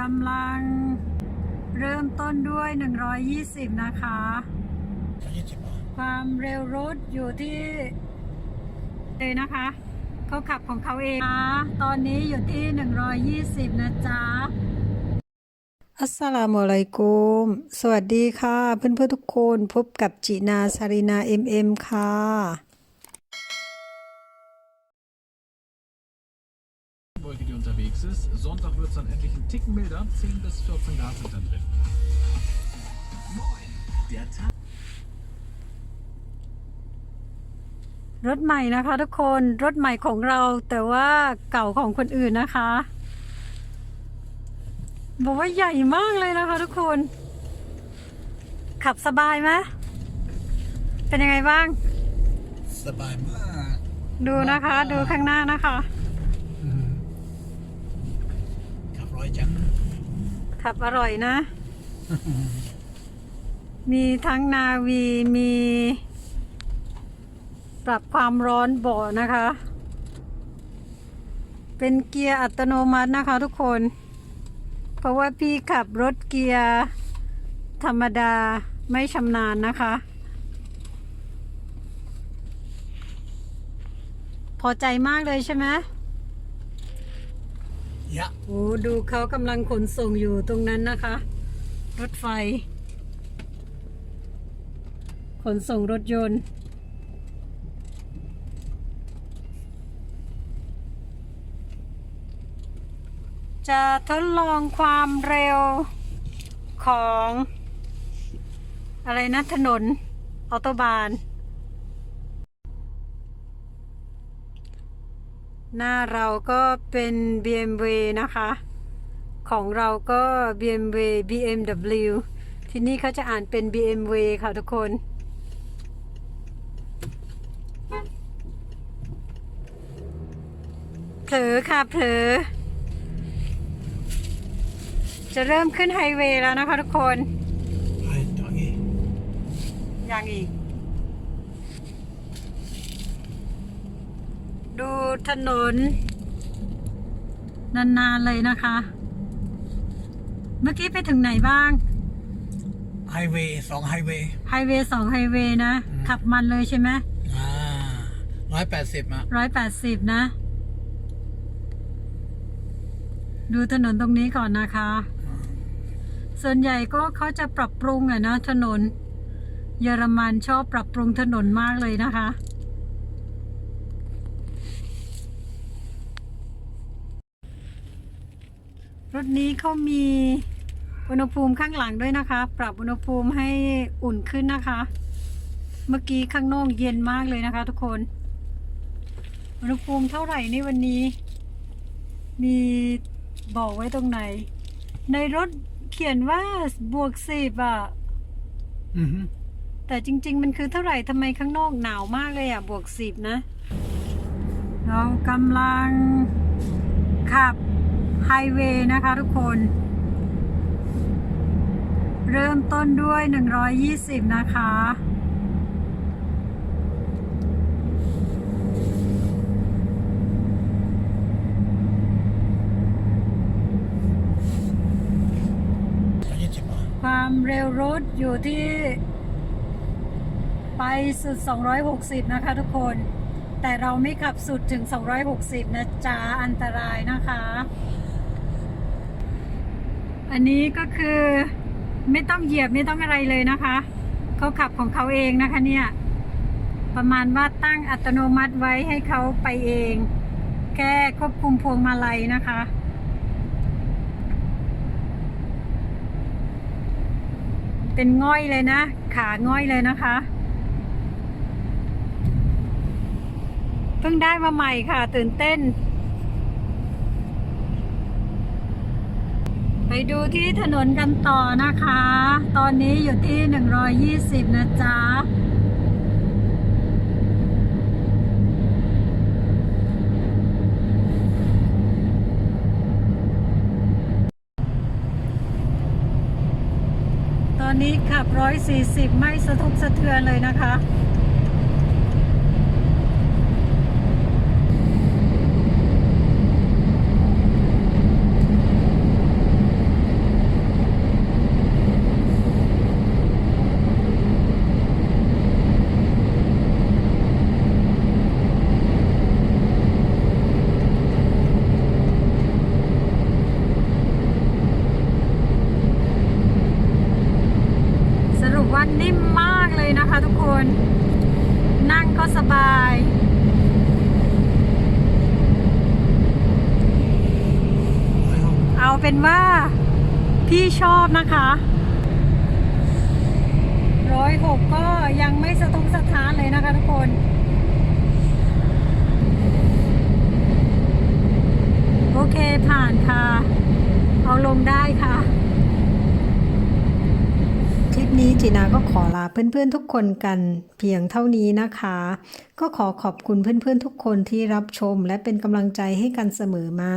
กำลังเริ่มต้นด้วย 120 นะคะยี่สิบบาทความเร็วรถอยู่ที่เลยนะคะเขาขับของเขาเองนะตอนนี้อยู่ที่ 120 นะจ๊ะ อัสสลามุอะลัยกุม สวัสดีค่ะ เพื่อนๆทุกคนพบกับจินาซารินาเอ็มเอ็มค่ะ Wolke, die unterwegs ist. Sonntag wird es dann endlich ein Ticken milder. 10 bis 14 Grad sind dann drin. Moin, der Tag. รถใหม่นะคะทุกคนรถใหม่ของเราแต่ว่าเก่าของคนอื่นนะคะ บอกว่าใหญ่มากเลยนะคะทุกคน ขับสบายไหมเป็นยังไงบ้าง สบายมาก ดูนะคะ ดูข้างหน้านะคะ อืมขับร้ อยจัง ขับอร่อยนะ มีทั้งนาวีมี ปรับความร้อนเบาะนะคะ เป็นเกียร์อัตโนมัตินะคะทุกคน เพราะว่าพี่ขับรถเกียร์ธรรมดาไม่ชำนาญนะคะ พอใจมากเลยใช่ไหม ยะโอ้ดูเขากำลังขนส่งอยู่ตรงนั้นนะคะ รถไฟ ขนส่งรถยนต์ จะทดลองความเร็วของ อะไรนะ ถนนออโตบาน หน้าเราก็เป็น BMW นะคะ ของเราก็ BMW BMW ที่นี่เขาจะอ่านเป็น BMW ค่ะทุกคน เผลอค่ะเผลอ จะเริ่มขึ้นไฮเวย์แล้วนะคะทุกคนไปต่ออีกยังอีก ดูถนน นานๆเลยนะคะ เมื่อกี้ไปถึงไหนบ้าง ไฮเวย์สองไฮเวย์ไฮเวย์สองไฮเวย์นะ ขับมันเลยใช่ไหมอ่าร้อยแปดสิบอะร้อยแปดสิบนะ ดูถนนตรงนี้ก่อนนะคะ ส่วนใหญ่ก็เขาจะปรับปรุงอะนะถนน เยอรมันชอบปรับปรุงถนนมากเลยนะคะ รถนี้เขามีอุณหภูมิข้างหลังด้วยนะคะ ปรับอุณหภูมิให้อุ่นขึ้นนะคะ เมื่อกี้ข้างนอกเย็นมากเลยนะคะ ทุกคน อุณหภูมิเท่าไหร่นี่วันนี้ มีบอกไว้ตรงไหน ในรถเขียนว่าบวกสิบอะอือฮึแต่จริง ๆ มันคือเท่าไหร่ทำไมข้างนอกหนาวมากเลยอะ บวกสิบนะ เรากำลังขับ ไฮเวย์นะคะทุกคน เริ่มต้นด้วย 120 นะคะยี่สิบบาทความเร็วรถอยู่ที่ไปสุด 260 นะคะทุกคน แต่เราไม่ขับสุดถึง 260 นะจ๊ะ อันตรายนะคะ อันนี้ก็คือไม่ต้องเหยียบไม่ต้องอะไรเลยนะคะเขาขับของเขาเองนะคะเนี่ย ประมาณว่าตั้งอัตโนมัติไว้ให้เขาไปเอง แค่ควบคุมพวงมาลัยนะคะเป็นง่อยเลยนะ ขาง่อยเลยนะคะ เพิ่งได้มาใหม่ค่ะ ตื่นเต้น ไป ดูที่ถนนกันต่อนะคะ ตอนนี้อยู่ที่ 120 นะจ๊ะตอนนี้ขับ 140 ไม่สะทกสะเทือนเลยนะคะ นิ่มมากเลยนะคะทุกคน นั่งก็สบาย เอาเป็นว่าพี่ชอบนะคะร้อยหกก็ยังไม่สะทกสะท้านเลยนะคะทุกคน โอเคผ่านค่ะ เอาลงได้ค่ะ คลิป นี้จีนาก็ขอลาเพื่อนๆทุกคนกันเพียงเท่านี้นะคะ ก็ขอขอบคุณเพื่อนๆทุกคนที่รับชมและเป็นกำลังใจให้กันเสมอมา